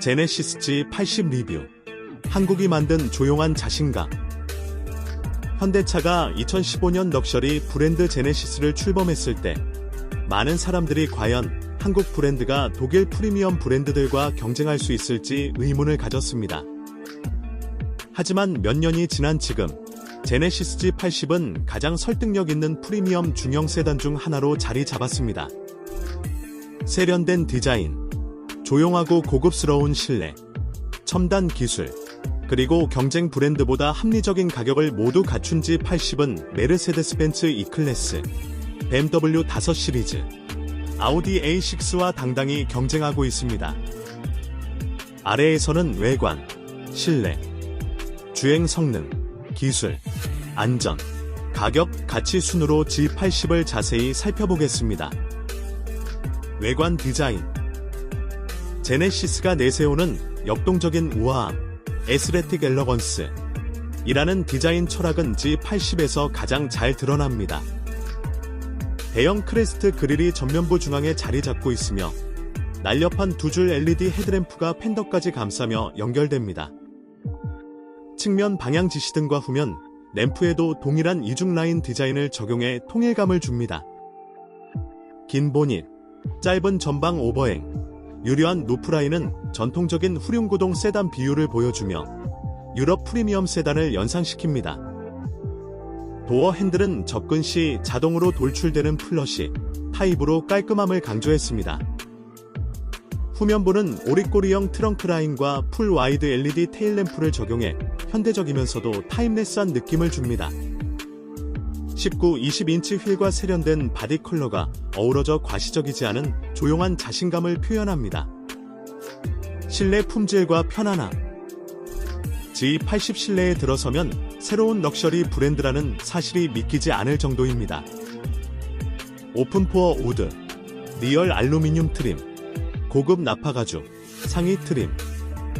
제네시스 G80 리뷰. 한국이 만든 조용한 자신감. 현대차가 2015년 럭셔리 브랜드 제네시스를 출범했을 때 많은 사람들이 과연 한국 브랜드가 독일 프리미엄 브랜드들과 경쟁할 수 있을지 의문을 가졌습니다. 하지만 몇 년이 지난 지금 제네시스 G80은 가장 설득력 있는 프리미엄 중형 세단 중 하나로 자리 잡았습니다. 세련된 디자인, 조용하고 고급스러운 실내, 첨단 기술, 그리고 경쟁 브랜드보다 합리적인 가격을 모두 갖춘 G80은 메르세데스 벤츠 E클래스, BMW 5 시리즈, 아우디 A6와 당당히 경쟁하고 있습니다. 아래에서는 외관, 실내, 주행 성능, 기술, 안전, 가격, 가치 순으로 G80을 자세히 살펴보겠습니다. 외관 디자인 제네시스가 내세우는 역동적인 우아함, 에스레틱 엘러건스 이라는 디자인 철학은 G80에서 가장 잘 드러납니다. 대형 크레스트 그릴이 전면부 중앙에 자리 잡고 있으며 날렵한 두 줄 LED 헤드램프가 팬더까지 감싸며 연결됩니다. 측면 방향 지시 등과 후면 램프에도 동일한 이중 라인 디자인을 적용해 통일감을 줍니다. 긴 보닛, 짧은 전방 오버행, 유려한 루프라인은 전통적인 후륜구동 세단 비율을 보여주며 유럽 프리미엄 세단을 연상시킵니다. 도어 핸들은 접근 시 자동으로 돌출되는 플러시 타입으로 깔끔함을 강조했습니다. 후면부는 오리꼬리형 트렁크 라인과 풀 와이드 LED 테일램프를 적용해 현대적이면서도 타임레스한 느낌을 줍니다. 19, 20인치 휠과 세련된 바디 컬러가 어우러져 과시적이지 않은 조용한 자신감을 표현합니다. 실내 품질과 편안함. G80 실내에 들어서면 새로운 럭셔리 브랜드라는 사실이 믿기지 않을 정도입니다. 오픈포어 우드, 리얼 알루미늄 트림, 고급 나파 가죽, 상의 트림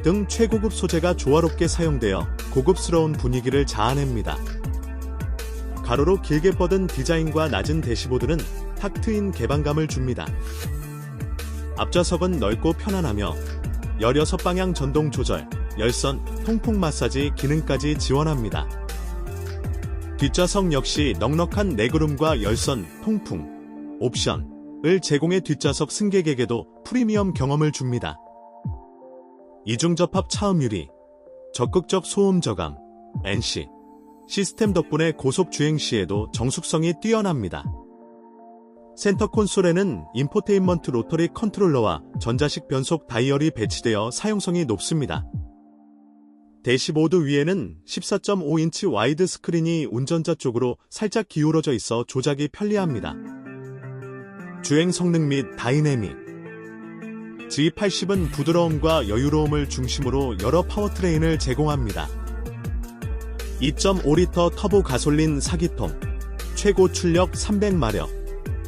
등 최고급 소재가 조화롭게 사용되어 고급스러운 분위기를 자아냅니다. 가로로 길게 뻗은 디자인과 낮은 대시보드는 탁 트인 개방감을 줍니다. 앞좌석은 넓고 편안하며 16방향 전동 조절, 열선, 통풍 마사지 기능까지 지원합니다. 뒷좌석 역시 넉넉한 레그룸과 열선, 통풍, 옵션을 제공해 뒷좌석 승객에게도 프리미엄 경험을 줍니다. 이중접합 차음 유리, 적극적 소음 저감, NC, 시스템 덕분에 고속 주행 시에도 정숙성이 뛰어납니다. 센터 콘솔에는 인포테인먼트 로터리 컨트롤러와 전자식 변속 다이얼이 배치되어 사용성이 높습니다. 대시보드 위에는 14.5인치 와이드 스크린이 운전자 쪽으로 살짝 기울어져 있어 조작이 편리합니다. 주행 성능 및 다이내믹 G80은 부드러움과 여유로움을 중심으로 여러 파워트레인을 제공합니다. 2.5리터 터보 가솔린 4기통, 최고 출력 300마력,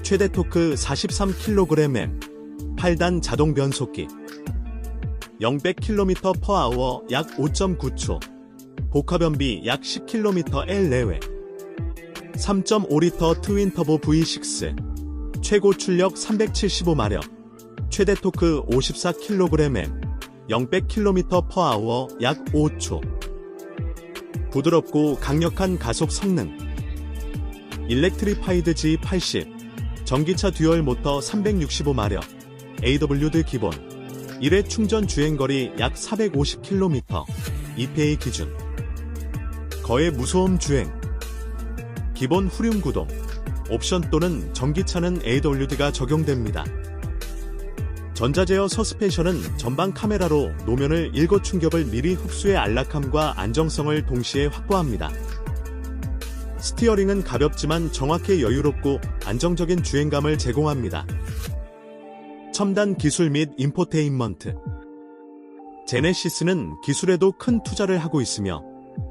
최대 토크 43kgm, 8단 자동 변속기, 0-100km/h 약 5.9초, 복합연비 약 10km L 내외, 3.5리터 트윈 터보 V6, 최고 출력 375마력, 최대 토크 54kgm, 0-100km/h 약 5초, 부드럽고 강력한 가속 성능. 일렉트리파이드 G80, 전기차 듀얼 모터 365마력, AWD 기본, 1회 충전 주행거리 약 450km, EPA 기준. 거의 무소음 주행. 기본 후륜 구동, 옵션 또는 전기차는 AWD가 적용됩니다. 전자제어 서스펜션은 전방 카메라로 노면을 일거 충격을 미리 흡수해 안락함과 안정성을 동시에 확보합니다. 스티어링은 가볍지만 정확히 여유롭고 안정적인 주행감을 제공합니다. 첨단 기술 및 인포테인먼트 제네시스는 기술에도 큰 투자를 하고 있으며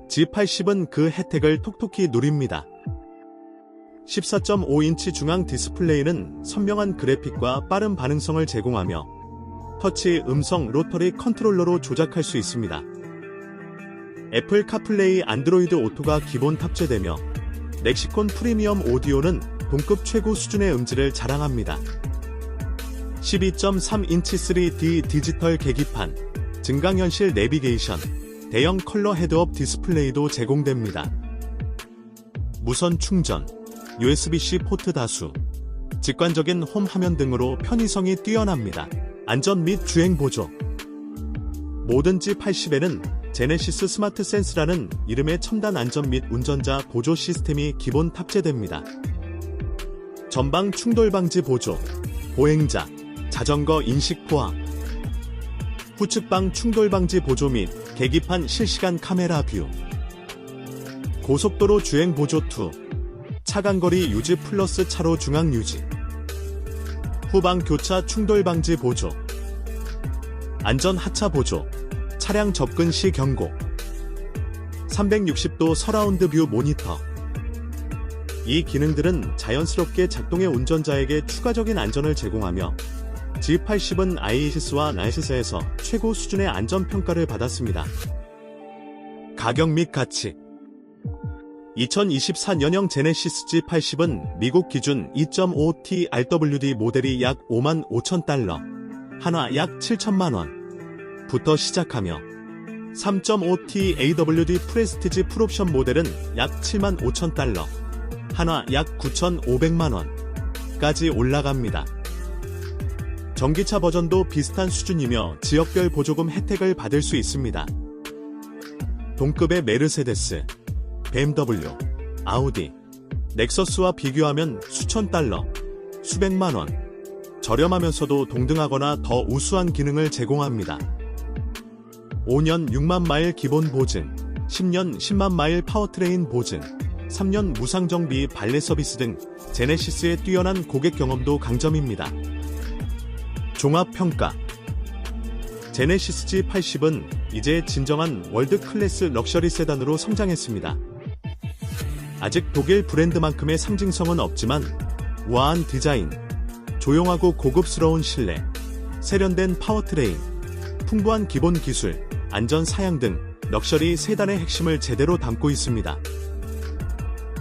G80은 그 혜택을 톡톡히 누립니다. 14.5인치 중앙 디스플레이는 선명한 그래픽과 빠른 반응성을 제공하며 터치 음성 로터리 컨트롤러로 조작할 수 있습니다. 애플 카플레이 안드로이드 오토가 기본 탑재되며 렉시콘 프리미엄 오디오는 동급 최고 수준의 음질을 자랑합니다. 12.3인치 3D 디지털 계기판, 증강현실 내비게이션, 대형 컬러 헤드업 디스플레이도 제공됩니다. 무선 충전, USB-C 포트 다수, 직관적인 홈 화면 등으로 편의성이 뛰어납니다. 안전 및 주행 보조. 모든 G80에는 제네시스 스마트 센스라는 이름의 첨단 안전 및 운전자 보조 시스템이 기본 탑재됩니다. 전방 충돌 방지 보조, 보행자, 자전거 인식 포함, 후측방 충돌 방지 보조 및 계기판 실시간 카메라 뷰, 고속도로 주행 보조 2, 차간거리 유지 플러스 차로 중앙 유지, 후방 교차 충돌 방지 보조, 안전 하차 보조, 차량 접근 시 경고, 360도 서라운드 뷰 모니터. 이 기능들은 자연스럽게 작동해 운전자에게 추가적인 안전을 제공하며 G80은 IES와 나이스에서 최고 수준의 안전 평가를 받았습니다. 가격 및 가치 2024년형 제네시스 G80은 미국 기준 2.5T RWD 모델이 약 5만 5천 달러, 한화 약 7천만 원 부터 시작하며 3.5T AWD 프레스티지 풀옵션 모델은 약 7만 5천 달러, 한화 약 9,500만 원까지 올라갑니다. 전기차 버전도 비슷한 수준이며 지역별 보조금 혜택을 받을 수 있습니다. 동급의 메르세데스, BMW, 아우디, 넥서스와 비교하면 수천 달러, 수백만 원, 저렴하면서도 동등하거나 더 우수한 기능을 제공합니다. 5년 6만 마일 기본 보증, 10년 10만 마일 파워트레인 보증, 3년 무상정비 발레 서비스 등 제네시스의 뛰어난 고객 경험도 강점입니다. 종합평가 제네시스 G80은 이제 진정한 월드 클래스 럭셔리 세단으로 성장했습니다. 아직 독일 브랜드만큼의 상징성은 없지만 우아한 디자인, 조용하고 고급스러운 실내, 세련된 파워트레인, 풍부한 기본 기술, 안전 사양 등 럭셔리 세단의 핵심을 제대로 담고 있습니다.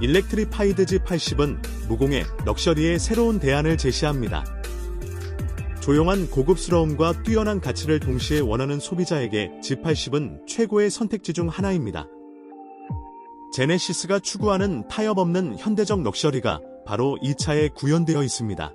일렉트리파이드 G80은 무공의 럭셔리의 새로운 대안을 제시합니다. 조용한 고급스러움과 뛰어난 가치를 동시에 원하는 소비자에게 G80은 최고의 선택지 중 하나입니다. 제네시스가 추구하는 타협 없는 현대적 럭셔리가 바로 이 차에 구현되어 있습니다.